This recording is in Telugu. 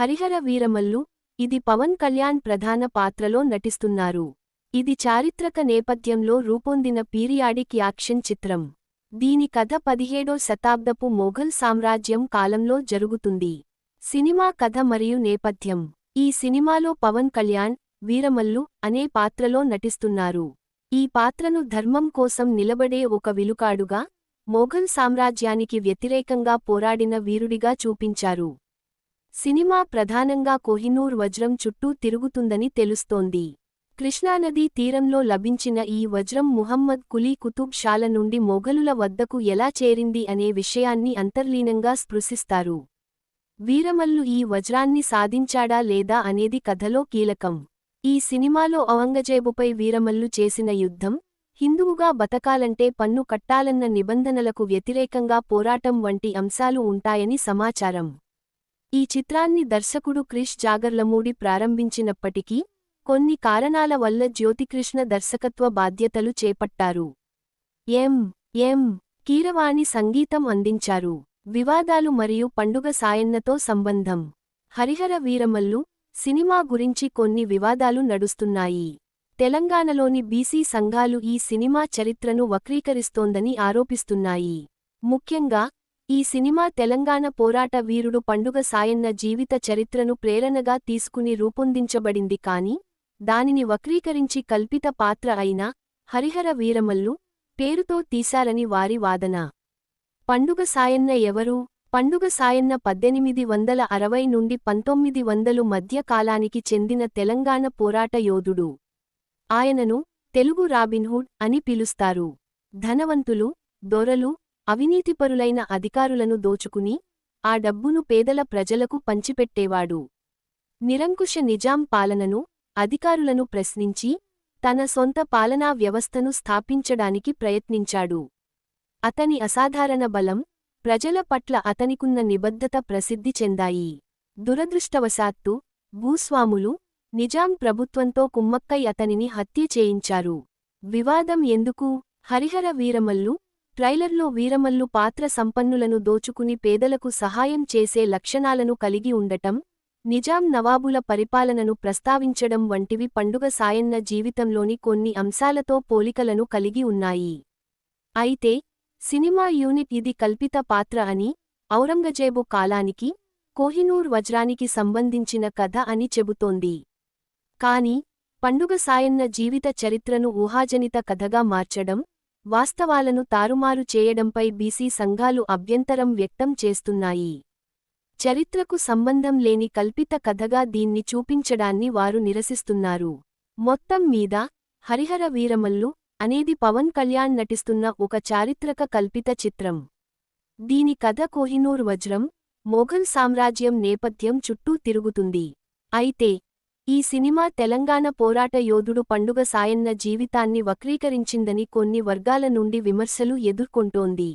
హరిహర వీరమల్లు ఇది పవన్ కళ్యాణ్ ప్రధాన పాత్రలో నటిస్తున్నారు. ఇది చారిత్రక నేపథ్యంలో రూపొందిన పీరియాడిక్ యాక్షన్ చిత్రం. దీని కథ పదిహేడో శతాబ్దపు మొఘల్ సామ్రాజ్యం కాలంలో జరుగుతుంది. సినిమా కథ మరియు నేపథ్యం. ఈ సినిమాలో పవన్ కళ్యాణ్ వీరమల్లు అనే పాత్రలో నటిస్తున్నారు. ఈ పాత్రను ధర్మం కోసం నిలబడే ఒక విలుకాడుగా మొఘల్ సామ్రాజ్యానికి వ్యతిరేకంగా పోరాడిన వీరుడిగా చూపించారు. సినిమా ప్రధానంగా కోహినూర్ వజ్రం చుట్టూ తిరుగుతుందని తెలుస్తోంది. కృష్ణానదీ తీరంలో లభించిన ఈ వజ్రం ముహమ్మద్ కులీ కుతుబ్ షాల నుండి మొఘలుల వద్దకు ఎలా చేరింది అనే విషయాన్ని అంతర్లీనంగా స్పృశిస్తారు. వీరమల్లు ఈ వజ్రాన్ని సాధించాడా లేదా అనేది కథలో కీలకం. ఈ సినిమాలో అవంగజేబుపై వీరమల్లు చేసిన యుద్ధం హిందువుగా బతకాలంటే పన్ను కట్టాలన్న నిబంధనలకు వ్యతిరేకంగా పోరాటం వంటి అంశాలు ఉంటాయని సమాచారం. ఈ చిత్రాన్ని దర్శకుడు క్రిష్ జాగర్లమూడి ప్రారంభించినప్పటికీ కొన్ని కారణాల వల్ల జ్యోతికృష్ణ దర్శకత్వ బాధ్యతలు చేపట్టారు. ఎం. ఎం. కీరవాణి సంగీతం అందించారు. వివాదాలు మరియు పండుగ సాయన్నతో సంబంధం. హరిహర వీరమల్లు సినిమా గురించి కొన్ని వివాదాలు నడుస్తున్నాయి. తెలంగాణలోని బీసీ సంఘాలు ఈ సినిమా చరిత్రను వక్రీకరిస్తోందని ఆరోపిస్తున్నాయి. ముఖ్యంగా ఈ సినిమా తెలంగాణ పోరాట వీరుడు పండుగ సాయన్న జీవిత చరిత్రను ప్రేరణగా తీసుకుని రూపొందించబడింది కాని దానిని వక్రీకరించి కల్పిత పాత్ర అయిన హరిహర వీరమల్లు పేరుతో తీశారని వారి వాదన. పండుగ సాయన్న ఎవరు? పండుగ సాయన్న పద్దెనిమిది వందల అరవై నుండి పంతొమ్మిది వందలు మధ్య కాలానికి చెందిన తెలంగాణ పోరాట యోధుడు. ఆయనను తెలుగు రాబిన్హుడ్ అని పిలుస్తారు. ధనవంతులు దొరలు అవినీతిపరులైన అధికారులను దోచుకుని ఆ డబ్బును పేదల ప్రజలకు పంచిపెట్టేవాడు. నిరంకుశ నిజాం పాలనను అధికారులను ప్రశ్నించి తన సొంత పాలనా వ్యవస్థను స్థాపించడానికి ప్రయత్నించాడు. అతని అసాధారణ బలం ప్రజల పట్ల అతనికున్న నిబద్ధత ప్రసిద్ధి చెందాయి. దురదృష్టవశాత్తు భూస్వాములు నిజాం ప్రభుత్వంతో కుమ్మక్కై అతనిని హత్య చేయించారు. వివాదం ఎందుకు? హరిహర వీరమల్లు ట్రైలర్లో వీరమల్లు పాత్ర సంపన్నులను దోచుకుని పేదలకు సహాయం చేసే లక్షణాలను కలిగి ఉండటం నిజాం నవాబుల పరిపాలనను ప్రస్తావించడం వంటివి పండుగ సాయన్న జీవితంలోని కొన్ని అంశాలతో పోలికలను కలిగి ఉన్నాయి. అయితే సినిమా యూనిట్ ఇది కల్పిత పాత్ర అని ఔరంగజేబు కాలానికి కోహినూర్ వజ్రానికి సంబంధించిన కథ అని చెబుతోంది. కాని పండుగ సాయన్న జీవిత చరిత్రను ఊహాజనిత కథగా మార్చడం వాస్తవాలను తారుమారు చేయడంపై బీసీ సంఘాలు అభ్యంతరం వ్యక్తం చేస్తున్నాయి. చరిత్రకు సంబంధం లేని కల్పిత కథగా దీన్ని చూపించడాన్ని వారు నిరసిస్తున్నారు. మొత్తం మీద హరిహర వీరమల్లు అనేది పవన్ కళ్యాణ్ నటిస్తున్న ఒక చారిత్రక కల్పిత చిత్రం. దీని కథ కోహినూర్ వజ్రం మొఘల్ సామ్రాజ్యం నేపథ్యం చుట్టూ తిరుగుతుంది. అయితే ఈ సినిమా తెలంగాణ పోరాట యోధుడు పండుగ సాయన్న జీవితాన్ని వక్రీకరించిందని కొన్ని వర్గాల నుండి విమర్శలు ఎదుర్కొంటోంది.